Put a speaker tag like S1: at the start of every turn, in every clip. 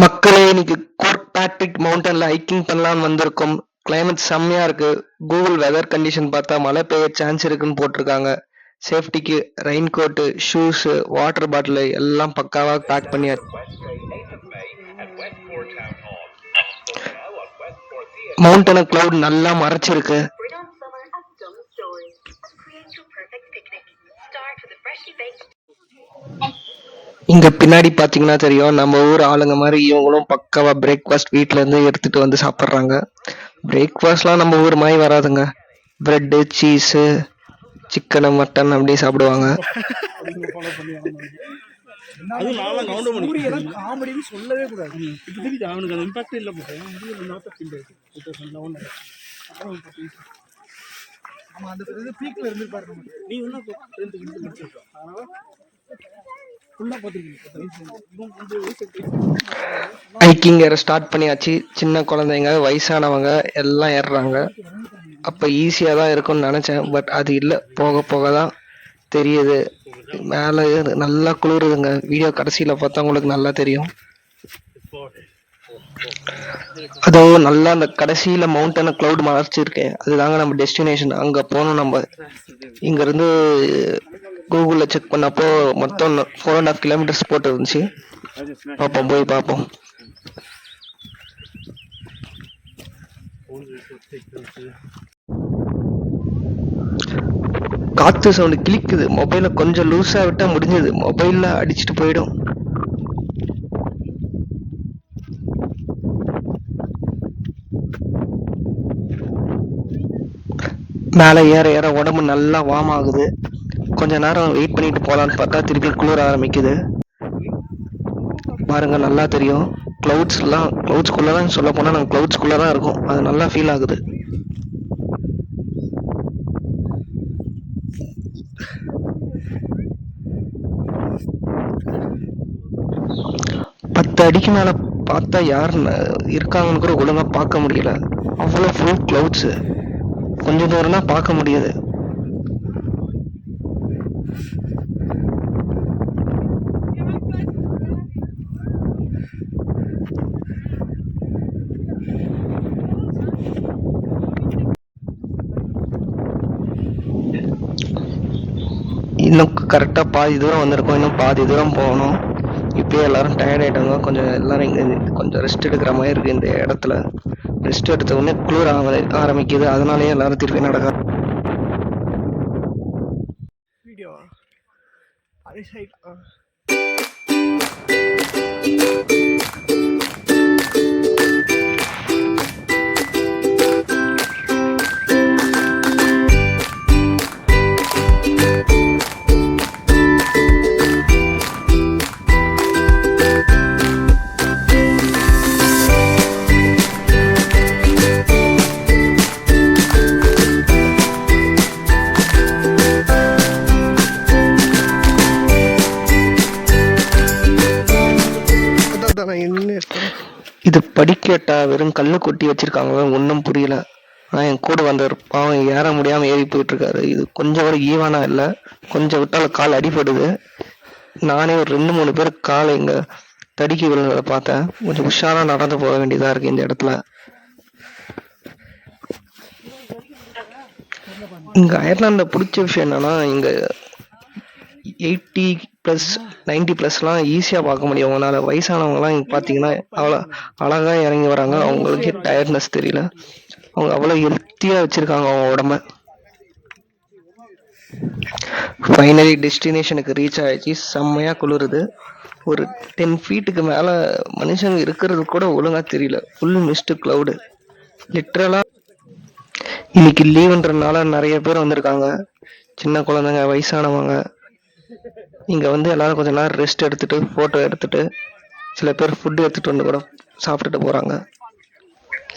S1: மக்களே இன்னைக்கு court Patrick மவுண்டன்ல hiking பண்ணலாம்னு வந்திருக்கோம். கிளைமேட் செம்மையா இருக்கு. கூகுள் வெதர் கண்டிஷன் பார்த்தா மழை பெய்ய சான்ஸ் இருக்குன்னு போட்டிருக்காங்க. சேஃப்டிக்கு rain coat shoes water bottle எல்லாம் பக்காவா பேக் பண்ணியாச்சு. மவுண்டனை கிளவுட் நல்லா மறைச்சிருக்கு.
S2: Bring
S1: இங்க பின்னாடி பாத்தீங்கன்னா தெரியும் நம்ம ஊர் ஆளுங்க மாதிரி இவங்களும் பக்காவா பிரேக்ஃபாஸ்ட் வீட்ல இருந்து எடுத்துட்டு வந்து சாப்பிட்றாங்க. பிரேக்ஃபாஸ்ட்லாம் நம்ம ஊர் மாதிரி வராதுங்க. பிரெட்டு சீஸு சிக்கனு மட்டன் அப்படி சாப்பிடுவாங்க.
S3: காமெடின்னு சொல்லவே கூடாது.
S4: அவனுக்கு அந்த இம்பாக்ட் இல்லை
S3: அந்த இருந்திருப்பாரு
S4: நீ
S1: ஹைக்கிங் ஏற ஸ்டார்ட் பண்ணியாச்சு. சின்ன குழந்தைங்க வயசானவங்க எல்லாம் ஏறுறாங்க. அப்போ ஈஸியாக தான் இருக்கும்னு நினச்சேன். பட் அது இல்லை. போக போக தான் தெரியுது. மேலே நல்லா குளிருதுங்க. வீடியோ கடைசியில் பார்த்தா உங்களுக்கு நல்லா தெரியும். அதோ நல்லா அந்த கடைசியில மவுண்டனை கிளவுட் மறைச்சிருக்கேன். அதுதாங்க நம்ம டெஸ்டினேஷன் அங்க போனோம் நம்ம. இங்க இருந்து கூகுள்ல செக் பண்ணப்போ மொத்தம் ஃபோர் அண்ட் ஆஃப் கிலோமீட்டர்ஸ் போட்டு இருந்துச்சு பார்ப்போம் போய் பார்ப்போம். காத்து சவுண்டு கிளிக்குது மொபைலை கொஞ்சம் லூஸா விட்டா முடிஞ்சது. மொபைல்ல அடிச்சிட்டு போயிடும். மேலே ஏற ஏற உடம்பு நல்லா வார்ம் ஆகுது. கொஞ்ச நேரம் வெயிட் பண்ணிட்டு போகலான்னு பார்த்தா திருப்பி குளிர ஆரம்பிக்குது. பாருங்க நல்லா தெரியும். க்ளவுட்ஸ்லாம் க்ளவுட்ஸ்குள்ளே தான் சொல்ல போனால் நாங்கள் க்ளவுட்ஸ்குள்ளே தான் இருக்கும். அது நல்லா ஃபீல் ஆகுது. பத்து அடிக்கு மேலே பார்த்தா யார் இருக்காங்கன்னு கூட ஒழுங்கா பார்க்க முடியல. அவ்வளோ ஃபுல் க்ளவுட்ஸு கொஞ்சம் தூரம் தான் பார்க்க முடியுது. இன்னும் கரெக்டாக பாதி தூரம் வந்திருக்கோம். இன்னும் பாதி தூரம் போகணும். இப்பயே எல்லாரும் டயர்ட் ஆகிட்டாங்க கொஞ்சம் எல்லாரும் இங்கே கொஞ்சம் ரெஸ்ட் எடுக்கிற மாதிரி இருக்கு இந்த இடத்துல. ரெஸ்ட் எடுத்த உடனே குளிர் ஆரம்பிக்குது. அதனாலேயே எல்லாரும் திருப்பி நடக்க
S3: வீடியோ
S1: இது படிக்கட்டா வெறும் கல்லு கொட்டி வச்சிருக்காங்க. ஒன்றும் புரியல. ஆனால் என் கூட வந்தவர் பாவம் ஏற முடியாமல் ஏறி போயிட்டு இருக்காரு இது கொஞ்சம் கூட ஈவானா இல்லை. கொஞ்சம் விட்டால கால் அடிபடுது. நானே ஒரு ரெண்டு மூணு பேர் காலை இங்க தடுக்கி விழுந்ததை பார்த்தேன். கொஞ்சம் உஷாரா நடந்து போக வேண்டியதா இருக்கு இந்த இடத்துல. இங்க அயர்லாண்ட்ல பிடிச்ச விஷயம் என்னன்னா இங்க எயிட்டி ப்ளஸ் நைன்டி ப்ளஸ்லாம் ஈஸியாக பார்க்க முடியும். அவங்களால வயசானவங்கலாம் இங்கே பார்த்தீங்கன்னா அவ்வளோ அழகாக இறங்கி வராங்க. அவங்களுக்கே டயர்ட்னஸ் தெரியல. அவங்க அவ்வளோ ஹெல்த்தியாக வச்சுருக்காங்க அவங்க உடம்ப. ஃபைனலி டெஸ்டினேஷனுக்கு ரீச் ஆயிடுச்சு. செம்மையாக குளிருது. ஒரு டென் ஃபீட்டுக்கு மேலே மனுஷங்க இருக்கிறது கூட ஒழுங்காக தெரியல. ஃபுல் மிஸ்டு க்ளவுடு லிட்ரலாக இன்னைக்கு லீவுன்றனால நிறைய பேர் வந்திருக்காங்க. சின்ன குழந்தைங்க வயசானவங்க. இங்கே வந்து எல்லாரும் கொஞ்ச நேரம் ரெஸ்ட் எடுத்துட்டு ஃபோட்டோ எடுத்துட்டு சில பேர் ஃபுட்டு எடுத்துகிட்டு வந்து கூட சாப்பிட்டுட்டு போகிறாங்க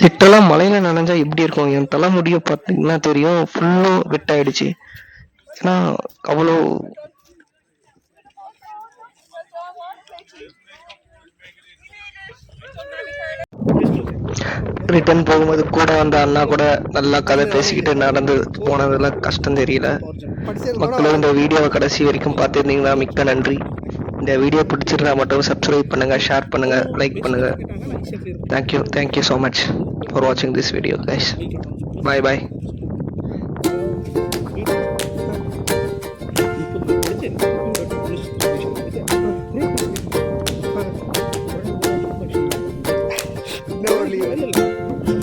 S1: லிட்டரலா மலையில் நனைஞ்சா எப்படி இருக்கும். என் தலை பார்த்தீங்கன்னா தெரியும் ஃபுல்லும் வெட்டாயிடுச்சு ஏன்னா அவ்வளோ ரிட்டர்ன் போகும்போது கூட வந்த அண்ணா கூட நல்லா கதை பேசிக்கிட்டு நடந்து போனதெல்லாம் கஷ்டம் தெரியல. மக்களும் இந்த வீடியோவை கடைசி வரைக்கும் பார்த்துருந்தீங்கன்னா மிக்க நன்றி. இந்த வீடியோ பிடிச்சிருந்தா மட்டும் சப்ஸ்கிரைப் பண்ணுங்கள் ஷேர் பண்ணுங்கள் லைக் பண்ணுங்கள் thank you thank you so much for வாட்சிங் this video guys bye bye لي